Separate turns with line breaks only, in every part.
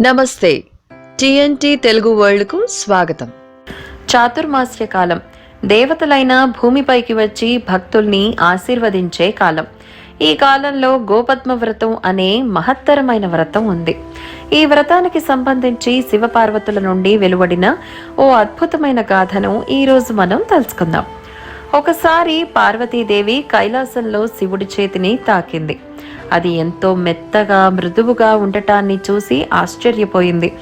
నమస్తే. టిఎన్టి తెలుగు వరల్డ్కు స్వాగతం.
చాతుర్మాస్య కాలం. దేవతలైన భూమిపైకి వచ్చి భక్తుల్ని ఆశీర్వదించే కాలం. ఈ కాలంలో గోపద్మ వ్రతం అనే మహత్తరమైన వ్రతం ఉంది. ఈ వ్రతానికి సంబంధించి శివపార్వతుల నుండి వెలువడిన ఓ అద్భుతమైన గాథను ఈరోజు మనం తెలుసుకుందాం ఒకసారి పార్వతీదేవి కైలాసంలో శివుడి చేతిని తాకింది. అది ఎంతో మెత్తగా మృదువుగా ఉండటాన్ని చూసి ఆశ్చర్యపోయింది.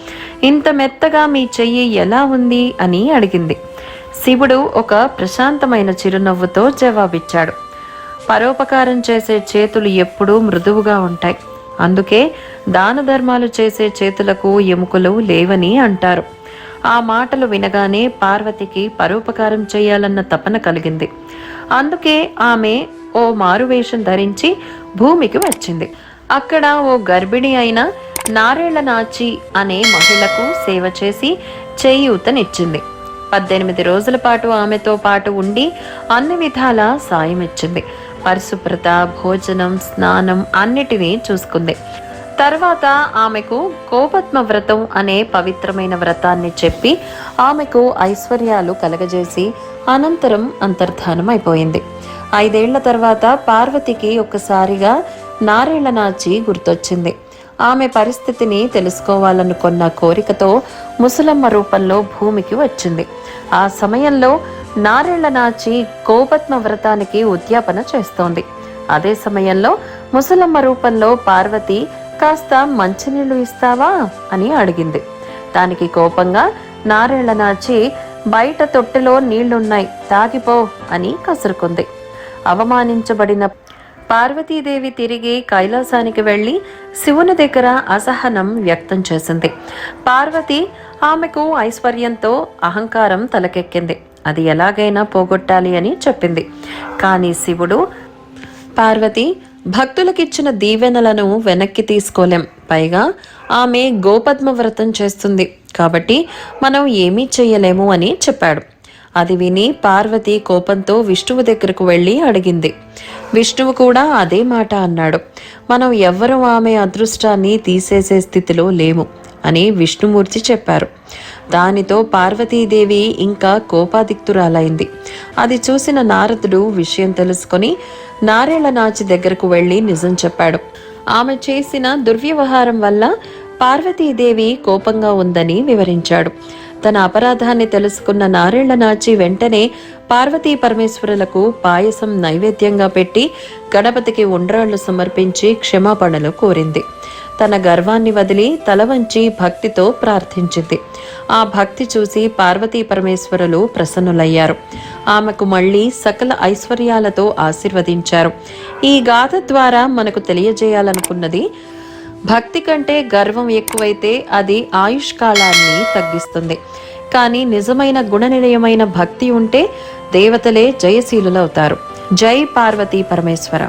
ఇంత మెత్తగా మీ చెయ్యి ఎలా ఉంది? అని అడిగింది. శివుడు ఒక ప్రశాంతమైన చిరునవ్వుతో జవాబిచ్చాడు. పరోపకారం చేసే చేతులు ఎప్పుడూ మృదువుగా ఉంటాయి. అందుకే దాన ధర్మాలు చేసే చేతులకు ఎముకలు లేవని అంటారు. ఆ మాటలు వినగానే పార్వతికి పరోపకారం చేయాలన్న తపన కలిగింది. అందుకే ఆమె ఓ మారువేషం ధరించి భూమికి వచ్చింది. అక్కడ ఓ గర్భిణి అయిన నారేళ్ళ నాచి అనే మహిళకు సేవ చేసి చేయూతనిచ్చింది పద్దెనిమిది రోజుల పాటు ఆమెతో పాటు ఉండి అన్ని విధాల సాయం ఇచ్చింది పరిశుభ్రత భోజనం స్నానం అన్నిటినీ చూసుకుంది. తర్వాత ఆమెకు కోపత్మ వ్రతం అనే పవిత్రమైన వ్రతాన్ని చెప్పి ఆమెకు ఐశ్వర్యాలు కలగజేసి అనంతరం అంతర్ధానం అయిపోయింది. ఐదేళ్ళ తర్వాత పార్వతికి ఒక్కసారిగా నారేళ్ళ నాచి గుర్తొచ్చింది. ఆమె పరిస్థితిని తెలుసుకోవాలనుకున్న కోరికతో ముసలమ్మ రూపంలో భూమికి వచ్చింది. ఆ సమయంలో నారేళ్ళ నాచి గోపద్మ వ్రతానికి ఉద్యాపన చేస్తోంది. అదే సమయంలో ముసలమ్మ రూపంలో పార్వతి కాస్త మంచినీళ్ళు ఇస్తావా అని అడిగింది. దానికి కోపంగా నారేళ్ళ నాచి బయట తొట్టెలో నీళ్ళున్నాయి తాగిపో అని కసురుకుంది. అవమానించబడిన పార్వతీదేవి తిరిగి కైలాసానికి వెళ్ళి శివుని దగ్గర అసహనం వ్యక్తం చేసింది. పార్వతి ఆమెకు ఐశ్వర్యంతో అహంకారం తలకెక్కింది. అది ఎలాగైనా పోగొట్టాలి అని చెప్పింది. కానీ శివుడు పార్వతి భక్తులకిచ్చిన దీవెనలను వెనక్కి తీసుకోలేం. పైగా ఆమె గోపద్మ వ్రతం చేస్తుంది. కాబట్టి మనం ఏమీ చెయ్యలేము అని చెప్పాడు. అది విని పార్వతి కోపంతో విష్ణువు దగ్గరకు వెళ్ళి అడిగింది. విష్ణువు కూడా అదే మాట అన్నాడు. మనం ఎవ్వరూ ఆమె అదృష్టాన్ని తీసేసే స్థితిలో లేము అని విష్ణుమూర్తి చెప్పారు. దానితో పార్వతీదేవి ఇంకా కోపాదిక్తురాలైంది. అది చూసిన నారదుడు విషయం తెలుసుకొని నారేళ్ళ నాచి దగ్గరకు వెళ్ళి నిజం చెప్పాడు. ఆమె చేసిన దుర్వ్యవహారం వల్ల పార్వతీదేవి కోపంగా ఉందని వివరించాడు. తన అపరాధాన్ని తెలుసుకున్న నారేళ్ళ నాచి వెంటనే పార్వతీ పరమేశ్వరులకు పాయసం నైవేద్యంగా పెట్టి గణపతికి ఉండ్రాళ్ళు సమర్పించి క్షమాపణలు కోరింది. తన గర్వాన్ని వదిలి తల వంచి భక్తితో ప్రార్థించింది. ఆ భక్తి చూసి పార్వతీ పరమేశ్వరులు ప్రసన్నులయ్యారు. ఆమెకు మళ్ళీ సకల ఐశ్వర్యాలతో ఆశీర్వదించారు. ఈ గాథ ద్వారా మనకు తెలియజేయాలనుకున్నది భక్తి కంటే గర్వం ఎక్కువైతే అది ఆయుష్ కాలాన్ని తగ్గిస్తుంది. కానీ నిజమైన గుణనిలయమైన భక్తి ఉంటే దేవతలే జయశీలులవుతారు. జై పార్వతీ పరమేశ్వర.